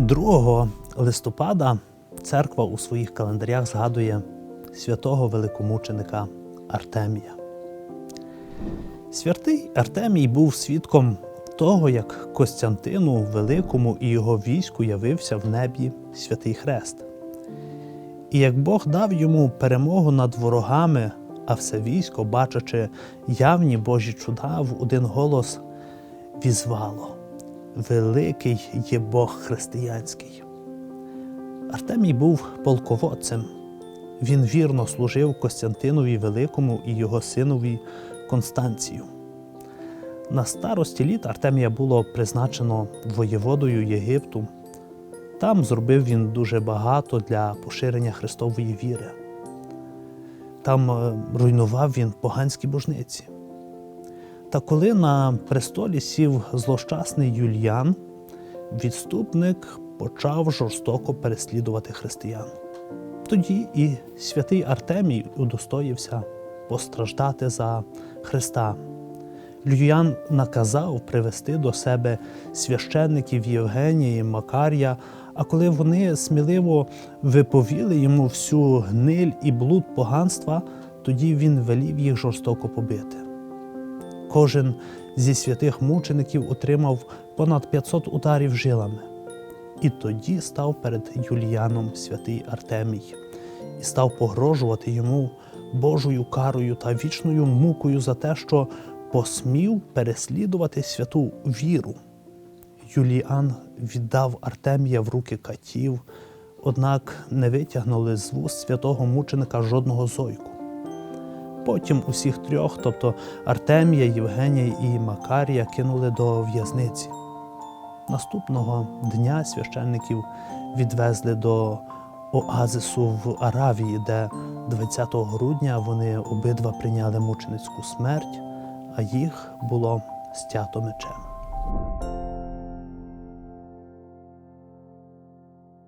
2 листопада церква у своїх календарях згадує святого великомученика Артемія. Святий Артемій був свідком того, як Костянтину Великому і його війську явився в небі святий Хрест. І як Бог дав йому перемогу над ворогами, а все військо, бачачи явні Божі чуда, в один голос візвало: Великий є Бог християнський. Артемій був полководцем. Він вірно служив Костянтинові Великому і його синові Констанцію. На старості літ Артемія було призначено воєводою Єгипту. Там зробив він дуже багато для поширення Христової віри. Там е, руйнував він поганські божниці. Та коли на престолі сів злощасний Юліан, відступник почав жорстоко переслідувати християн. Тоді і святий Артемій удостоївся постраждати за Христа. Люян наказав привести до себе священників Євгенія і Макарія, а коли вони сміливо виповіли йому всю гниль і блуд поганства, тоді він велів їх жорстоко побити. Кожен зі святих мучеників отримав понад 500 ударів жилами. І тоді став перед Юліаном святий Артемій і став погрожувати йому Божою карою та вічною мукою за те, що посмів переслідувати святу віру. Юліан віддав Артемія в руки катів, однак не витягнули з вуст святого мученика жодного зойку. Потім усіх трьох, тобто Артемія, Євгенія і Макарія, кинули до в'язниці. Наступного дня священників відвезли до оазису в Аравії, де 20 грудня вони обидва прийняли мученицьку смерть, а їх було стято мечем.